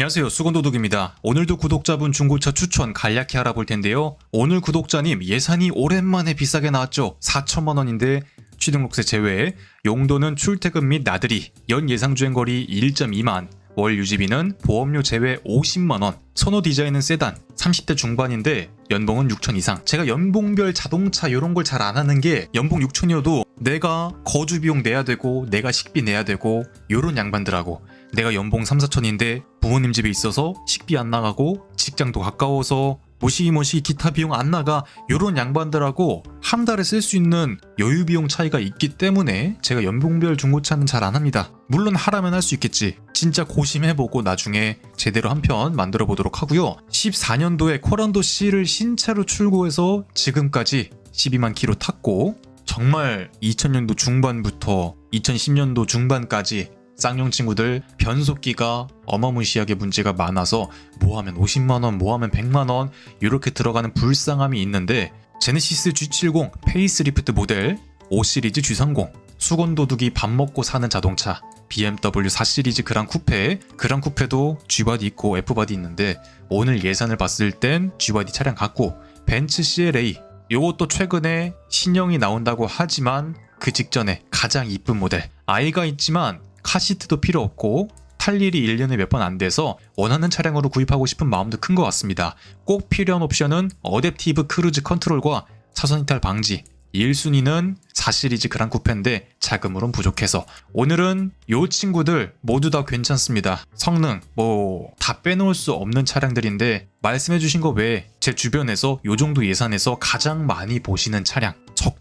안녕하세요. 수건도둑입니다. 오늘도 구독자분 중고차 추천 간략히 알아볼 텐데요. 오늘 구독자님 예산이 오랜만에 비싸게 나왔죠. 4천만원인데 취등록세 제외 용도는 출퇴근 및 나들이 연 예상 주행거리 1.2만 월 유지비는 보험료 제외 50만원 선호 디자인은 세단 30대 중반인데 연봉은 6천 이상. 제가 연봉별 자동차 이런 걸 잘 안 하는 게 연봉 6천이어도 내가 거주 비용 내야 되고 내가 식비 내야 되고 요런 양반들하고 내가 연봉 3, 4천인데 부모님 집에 있어서 식비 안 나가고 직장도 가까워서 모시기모시 기타 비용 안 나가 요런 양반들하고 한 달에 쓸 수 있는 여유 비용 차이가 있기 때문에 제가 연봉별 중고차는 잘 안 합니다. 물론 하라면 할 수 있겠지. 진짜 고심해보고 나중에 제대로 한 편 만들어 보도록 하고요. 14년도에 코란도 C를 신차로 출고해서 지금까지 12만 킬로 탔고 정말 2000년도 중반부터 2010년도 중반까지 쌍용 친구들 변속기가 어마무시하게 문제가 많아서 뭐 하면 50만 원, 뭐 하면 100만 원 이렇게 들어가는 불쌍함이 있는데 제네시스 G70 페이스리프트 모델 5 시리즈 G30 수건 도둑이 밥 먹고 사는 자동차 BMW 4 시리즈 그랑 쿠페. 그랑 쿠페도 G바디 있고 F바디 있는데 오늘 예산을 봤을 땐 G바디 차량 같고 벤츠 CLA 요것도 최근에 신형이 나온다고 하지만 그 직전에 가장 이쁜 모델. 아이가 있지만 카시트도 필요 없고 탈 일이 1년에 몇 번 안 돼서 원하는 차량으로 구입하고 싶은 마음도 큰 것 같습니다. 꼭 필요한 옵션은 어댑티브 크루즈 컨트롤과 차선 이탈 방지 1순위는 4시리즈 그랑 쿠페인데 자금으론 부족해서 오늘은 요 친구들 모두 다 괜찮습니다. 성능 뭐 다 빼놓을 수 없는 차량들인데 말씀해주신 거 외에 제 주변에서 요 정도 예산에서 가장 많이 보시는 차량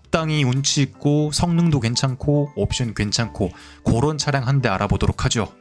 적당히 운치 있고 성능도 괜찮고 옵션 괜찮고 그런 차량 한 대 알아보도록 하죠.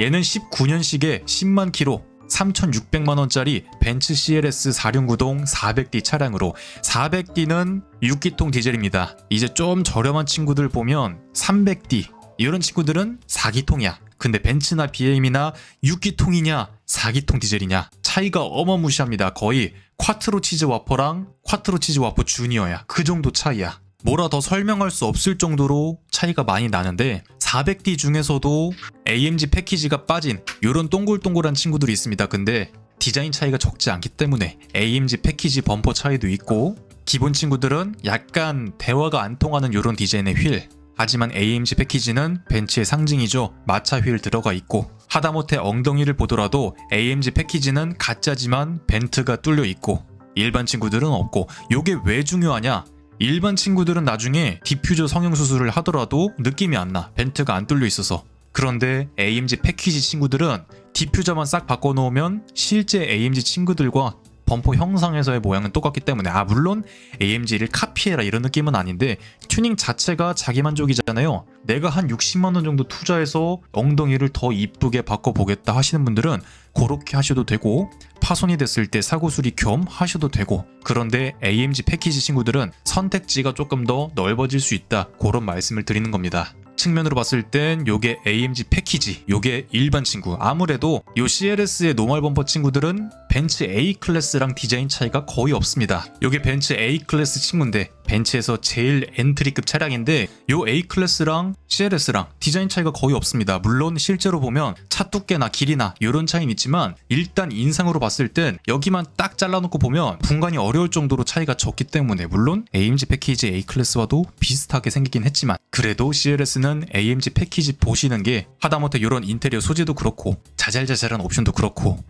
얘는 19년식에 10만 킬로 3,600만원짜리 벤츠 CLS 4륜구동 400D 차량으로 400D는 6기통 디젤입니다. 이제 좀 저렴한 친구들 보면 300D 이런 친구들은 4기통이야. 근데 벤츠나 BM이나 6기통이냐 4기통 디젤이냐 차이가 어마무시합니다. 거의 쿼트로 치즈 와퍼랑 쿼트로 치즈 와퍼 주니어야. 그 정도 차이야. 뭐라 더 설명할 수 없을 정도로 차이가 많이 나는데 400D 중에서도 AMG 패키지가 빠진 이런 동글동글한 친구들이 있습니다. 근데 디자인 차이가 적지 않기 때문에 AMG 패키지 범퍼 차이도 있고 기본 친구들은 약간 대화가 안 통하는 이런 디자인의 휠 하지만 AMG 패키지는 벤츠의 상징이죠. 마차 휠 들어가 있고 하다못해 엉덩이를 보더라도 AMG 패키지는 가짜지만 벤트가 뚫려 있고 일반 친구들은 없고 요게 왜 중요하냐? 일반 친구들은 나중에 디퓨저 성형 수술을 하더라도 느낌이 안 나. 벤트가 안 뚫려 있어서. 그런데 AMG 패키지 친구들은 디퓨저만 싹 바꿔놓으면 실제 AMG 친구들과 범퍼 형상에서의 모양은 똑같기 때문에 아 물론 AMG를 카피해라 이런 느낌은 아닌데 튜닝 자체가 자기 만족이잖아요. 내가 한 60만 원 정도 투자해서 엉덩이를 더 이쁘게 바꿔 보겠다 하시는 분들은 그렇게 하셔도 되고 파손이 됐을 때 사고 수리 겸 하셔도 되고 그런데 AMG 패키지 친구들은 선택지가 조금 더 넓어질 수 있다 그런 말씀을 드리는 겁니다. 측면으로 봤을 땐 요게 AMG 패키지, 요게 일반 친구. 아무래도 요 CLS의 노멀 범퍼 친구들은 벤츠 A 클래스랑 디자인 차이가 거의 없습니다. 요게 벤츠 A 클래스 친구인데 벤츠에서 제일 엔트리급 차량인데 요 A 클래스랑 CLS랑 디자인 차이가 거의 없습니다. 물론 실제로 보면 차 두께나 길이나 이런 차이는 있지만 일단 인상으로 봤을 땐 여기만 딱 잘라놓고 보면 분간이 어려울 정도로 차이가 적기 때문에 물론 AMG 패키지 A 클래스와도 비슷하게 생기긴 했지만 그래도 CLS는 AMG 패키지 보시는 게 하다못해 이런 인테리어 소재도 그렇고 자잘자잘한 옵션도 그렇고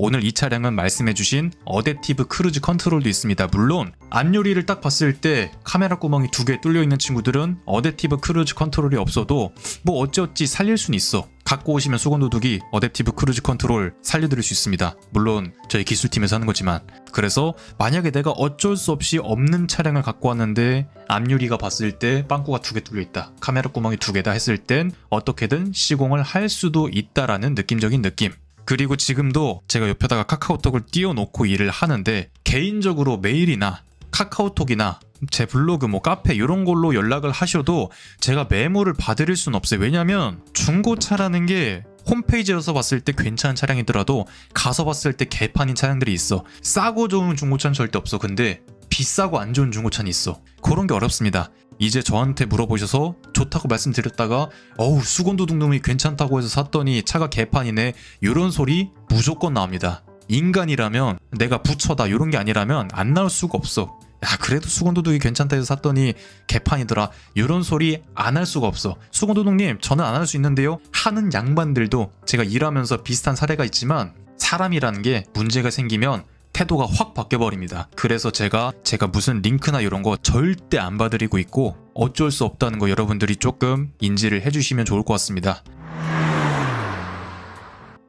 오늘 이 차량은 말씀해주신 어댑티브 크루즈 컨트롤도 있습니다. 물론 앞유리를 딱 봤을 때 카메라 구멍이 두 개 뚫려 있는 친구들은 어댑티브 크루즈 컨트롤이 없어도 뭐 어찌어찌 살릴 수는 있어. 갖고 오시면 수건 도둑이 어댑티브 크루즈 컨트롤 살려드릴 수 있습니다. 물론 저희 기술팀에서 하는 거지만 그래서 만약에 내가 어쩔 수 없이 없는 차량을 갖고 왔는데 앞유리가 봤을 때 빵꾸가 두 개 뚫려 있다. 카메라 구멍이 두 개다 했을 땐 어떻게든 시공을 할 수도 있다라는 느낌적인 느낌. 그리고 지금도 제가 옆에다가 카카오톡을 띄워놓고 일을 하는데 개인적으로 메일이나 카카오톡이나 제 블로그 뭐 카페 이런 걸로 연락을 하셔도 제가 메모를 봐드릴 수는 없어요. 왜냐면 중고차라는 게 홈페이지에서 봤을 때 괜찮은 차량이더라도 가서 봤을 때 개판인 차량들이 있어. 싸고 좋은 중고차는 절대 없어. 근데 비싸고 안 좋은 중고차는 있어. 그런 게 어렵습니다. 이제 저한테 물어보셔서 좋다고 말씀드렸다가 어우 수건도둑놈이 괜찮다고 해서 샀더니 차가 개판이네 이런 소리 무조건 나옵니다. 인간이라면 내가 부처다 이런 게 아니라면 안 나올 수가 없어. 야 그래도 수건도둑이 괜찮다 해서 샀더니 개판이더라 이런 소리 안 할 수가 없어 수건도둑님 저는 안 할 수 있는데요 하는 양반들도 제가 일하면서 비슷한 사례가 있지만 사람이라는 게 문제가 생기면 태도가 확 바뀌어 버립니다 그래서 제가 제가 무슨 링크나 이런 거 절대 안 봐드리고 있고 어쩔 수 없다는 거 여러분들이 조금 인지를 해주시면 좋을 것 같습니다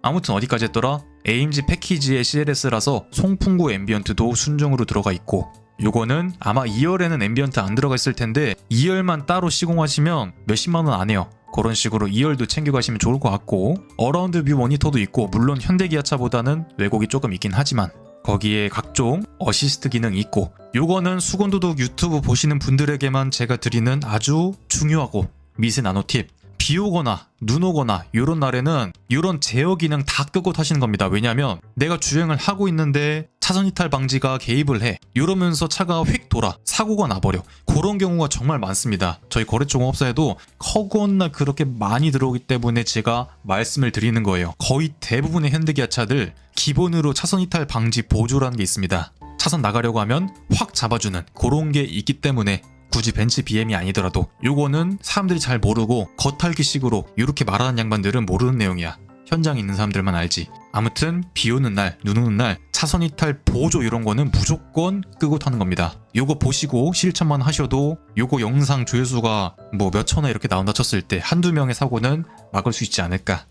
아무튼 어디까지 했더라? AMG 패키지의 CLS라서 송풍구 앰비언트도 순정으로 들어가 있고 요거는 아마 2열에는 앰비언트 안 들어가 있을 텐데 2열만 따로 시공하시면 몇십만 원 안 해요. 그런 식으로 2열도 챙겨가시면 좋을 것 같고 어라운드 뷰 모니터도 있고 물론 현대 기아차보다는 왜곡이 조금 있긴 하지만 거기에 각종 어시스트 기능 이 있고 요거는 수건도둑 유튜브 보시는 분들에게만 제가 드리는 아주 중요하고 미세 나노 팁 비 오거나 눈 오거나 요런 날에는 요런 제어 기능 다 끄고 타시는 겁니다. 왜냐면 내가 주행을 하고 있는데 차선 이탈 방지가 개입을 해. 이러면서 차가 휙 돌아 사고가 나버려. 그런 경우가 정말 많습니다. 저희 거래 종업사에도 커건나 그렇게 많이 들어오기 때문에 제가 말씀을 드리는 거예요. 거의 대부분의 현대기아차들 기본으로 차선 이탈 방지 보조라는 게 있습니다. 차선 나가려고 하면 확 잡아주는 그런 게 있기 때문에 굳이 벤츠 BM이 아니더라도 요거는 사람들이 잘 모르고 겉핥기식으로 이렇게 말하는 양반들은 모르는 내용이야. 현장에 있는 사람들만 알지. 아무튼 비 오는 날, 눈 오는 날 차선 이탈 보조 이런 거는 무조건 끄고 타는 겁니다. 요거 보시고 실천만 하셔도 요거 영상 조회수가 뭐 몇천 회 이렇게 나온다 쳤을 때 한두 명의 사고는 막을 수 있지 않을까.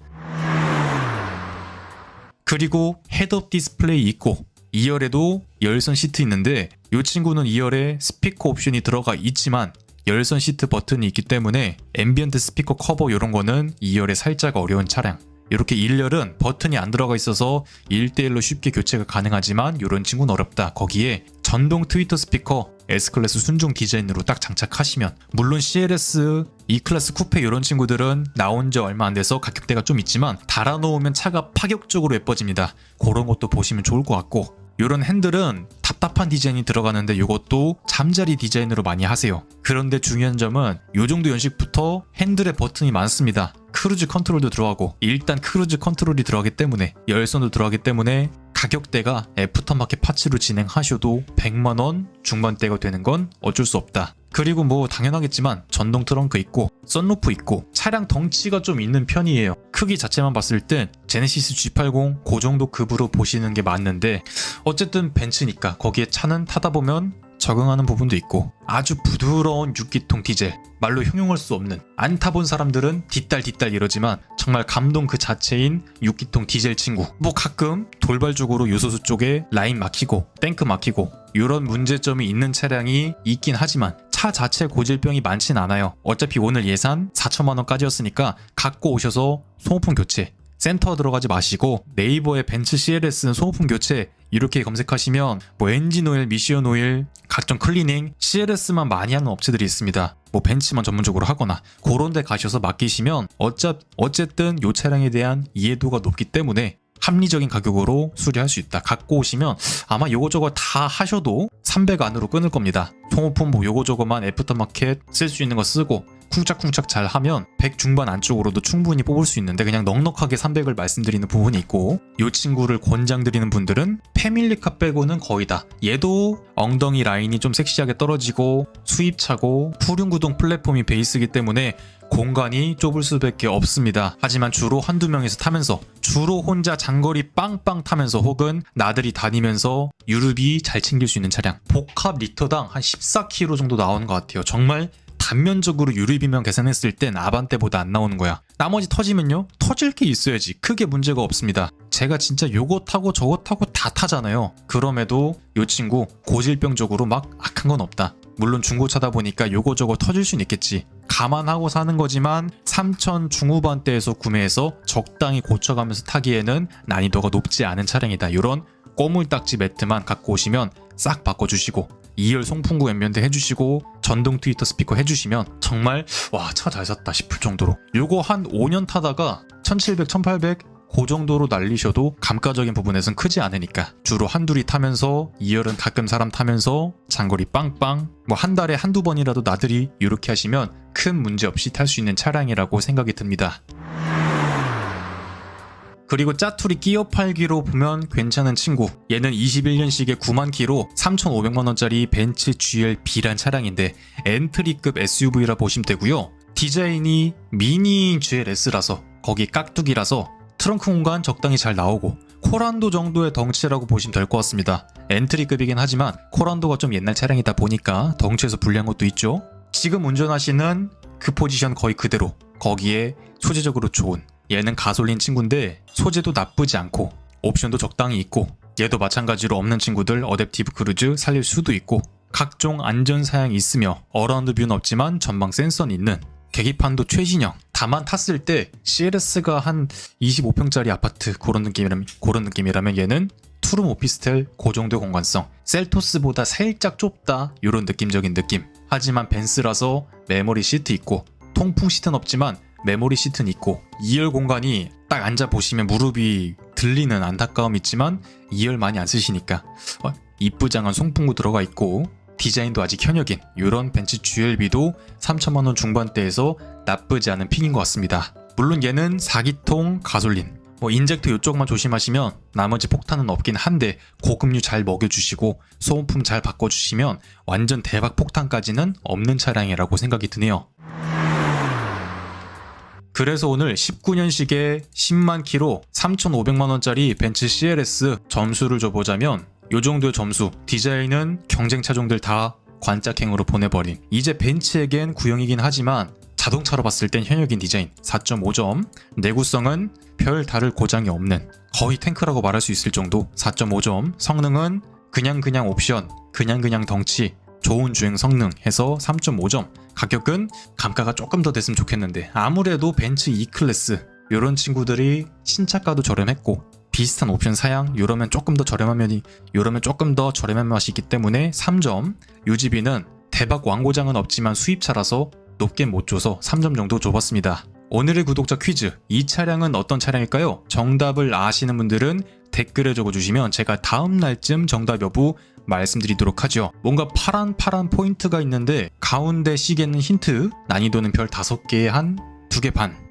그리고 헤드업 디스플레이 있고 2열에도 열선 시트 있는데 이 친구는 2열에 스피커 옵션이 들어가 있지만 열선 시트 버튼이 있기 때문에 앰비언트 스피커 커버 이런 거는 2열에 살짝 어려운 차량. 이렇게 1열은 버튼이 안 들어가 있어서 1대1로 쉽게 교체가 가능하지만 이런 친구는 어렵다. 거기에 전동 트위터 스피커 S클래스 순정 디자인으로 딱 장착하시면 물론 CLS, E클래스 쿠페 이런 친구들은 나온 지 얼마 안 돼서 가격대가 좀 있지만 달아놓으면 차가 파격적으로 예뻐집니다 그런 것도 보시면 좋을 것 같고 이런 핸들은 답답한 디자인이 들어가는데 이것도 잠자리 디자인으로 많이 하세요. 그런데 중요한 점은 이 정도 연식부터 핸들에 버튼이 많습니다. 크루즈 컨트롤도 들어가고 일단 크루즈 컨트롤이 들어가기 때문에 열선도 들어가기 때문에 가격대가 애프터마켓 파츠로 진행하셔도 100만원 중반대가 되는 건 어쩔 수 없다. 그리고 뭐 당연하겠지만 전동 트렁크 있고 썬루프 있고 차량 덩치가 좀 있는 편이에요. 크기 자체만 봤을 땐 제네시스 G80 그 정도 급으로 보시는 게 맞는데 어쨌든 벤츠니까 거기에 차는 타다 보면 적응하는 부분도 있고 아주 부드러운 6기통 디젤 말로 형용할 수 없는 안 타본 사람들은 뒷달 뒷달 이러지만 정말 감동 그 자체인 6기통 디젤 친구 뭐 가끔 돌발적으로 요소수 쪽에 라인 막히고 탱크 막히고 이런 문제점이 있는 차량이 있긴 하지만 차 자체 고질병이 많진 않아요 어차피 오늘 예산 4천만 원까지였으니까 갖고 오셔서 소모품 교체 센터 들어가지 마시고 네이버에 벤츠 CLS는 소모품 교체 이렇게 검색하시면 뭐 엔진 오일, 미시온 오일, 각종 클리닝, CLS만 많이 하는 업체들이 있습니다. 뭐 벤츠만 전문적으로 하거나 그런 데 가셔서 맡기시면 어쨌든 요 차량에 대한 이해도가 높기 때문에 합리적인 가격으로 수리할 수 있다. 갖고 오시면 아마 요거저거 다 하셔도 300 안으로 끊을 겁니다. 소모품 뭐 요거저거만 애프터마켓 쓸 수 있는 거 쓰고 쿵짝쿵짝 잘 하면 100 중반 안쪽으로도 충분히 뽑을 수 있는데 그냥 넉넉하게 300을 말씀드리는 부분이 있고 이 친구를 권장드리는 분들은 패밀리카 빼고는 거의 다 얘도 엉덩이 라인이 좀 섹시하게 떨어지고 수입차고 푸륜구동 플랫폼이 베이스이기 때문에 공간이 좁을 수밖에 없습니다. 하지만 주로 한두 명이서 타면서 주로 혼자 장거리 빵빵 타면서 혹은 나들이 다니면서 유류비 잘 챙길 수 있는 차량 복합 리터당 한 14km 정도 나오는 것 같아요. 정말 단면적으로 유류비만 계산했을 땐 아반떼보다 안 나오는 거야. 나머지 터지면요? 터질 게 있어야지. 크게 문제가 없습니다. 제가 진짜 요거 타고 저거 타고 다 타잖아요. 그럼에도 요 친구 고질병적으로 막 악한 건 없다. 물론 중고차다 보니까 요거 저거 터질 수는 있겠지. 감안하고 사는 거지만 3천 중후반대에서 구매해서 적당히 고쳐가면서 타기에는 난이도가 높지 않은 차량이다. 이런 꼬물딱지 매트만 갖고 오시면 싹 바꿔주시고 2열 송풍구 앰비언트 해주시고 전동 트위터 스피커 해주시면 정말 와 차 잘 샀다 싶을 정도로 요거 한 5년 타다가 1700, 1800 그 정도로 날리셔도 감가적인 부분에선 크지 않으니까 주로 한둘이 타면서 2열은 가끔 사람 타면서 장거리 빵빵 뭐 한 달에 한두 번이라도 나들이 이렇게 하시면 큰 문제 없이 탈 수 있는 차량이라고 생각이 듭니다. 그리고 짜투리 끼어 팔기로 보면 괜찮은 친구. 얘는 21년식의 9만 키로 3,500만 원짜리 벤츠 GLB란 차량인데 엔트리급 SUV라 보시면 되고요. 디자인이 미니 GLS라서 거기 깍두기라서 트렁크 공간 적당히 잘 나오고 코란도 정도의 덩치라고 보시면 될 것 같습니다. 엔트리급이긴 하지만 코란도가 좀 옛날 차량이다 보니까 덩치에서 불리한 것도 있죠. 지금 운전하시는 그 포지션 거의 그대로 거기에 소재적으로 좋은 얘는 가솔린 친구인데 소재도 나쁘지 않고 옵션도 적당히 있고 얘도 마찬가지로 없는 친구들 어댑티브 크루즈 살릴 수도 있고 각종 안전 사양이 있으며 어라운드 뷰는 없지만 전방 센서는 있는 계기판도 최신형 다만 탔을 때 CLS가 한 25평짜리 아파트 그런 느낌이라면 그런 느낌이라면 얘는 투룸 오피스텔 그 정도의 공간성. 셀토스보다 살짝 좁다. 이런 느낌적인 느낌. 하지만 벤스라서 메모리 시트 있고 통풍 시트는 없지만 메모리 시트는 있고 2열 공간이 딱 앉아 보시면 무릎이 들리는 안타까움이 있지만 2열 많이 안 쓰시니까. 어, 이쁘장한 송풍구 들어가 있고 디자인도 아직 현역인 이런 벤츠 GLB도 3천만 원 중반대에서 나쁘지 않은 픽인 것 같습니다. 물론 얘는 4기통 가솔린 뭐 인젝터 이쪽만 조심하시면 나머지 폭탄은 없긴 한데 고급류 잘 먹여주시고 소모품 잘 바꿔주시면 완전 대박 폭탄까지는 없는 차량이라고 생각이 드네요. 그래서 오늘 19년식의 10만 키로 3,500만 원짜리 벤츠 CLS 점수를 줘보자면 요 정도의 점수 디자인은 경쟁 차종들 다 관짝행으로 보내버린. 이제 벤츠에겐 구형이긴 하지만 자동차로 봤을 땐 현역인 디자인 4.5점 내구성은 별 다를 고장이 없는 거의 탱크라고 말할 수 있을 정도 4.5점 성능은 그냥 그냥 옵션 그냥 그냥 덩치 좋은 주행 성능 해서 3.5점 가격은 감가가 조금 더 됐으면 좋겠는데 아무래도 벤츠 E클래스 이런 친구들이 신차가도 저렴했고 비슷한 옵션 사양 이러면 조금 더 저렴하면 이러면 조금 더 저렴한 맛이 있기 때문에 3점 유지비는 대박 왕고장은 없지만 수입차라서 높게 못 줘서 3점 정도 줘봤습니다. 오늘의 구독자 퀴즈 이 차량은 어떤 차량일까요? 정답을 아시는 분들은 댓글에 적어주시면 제가 다음 날쯤 정답 여부 말씀드리도록 하죠. 뭔가 파란 파란 포인트가 있는데 가운데 시계는 힌트 난이도는 별 5개에 한 2개 반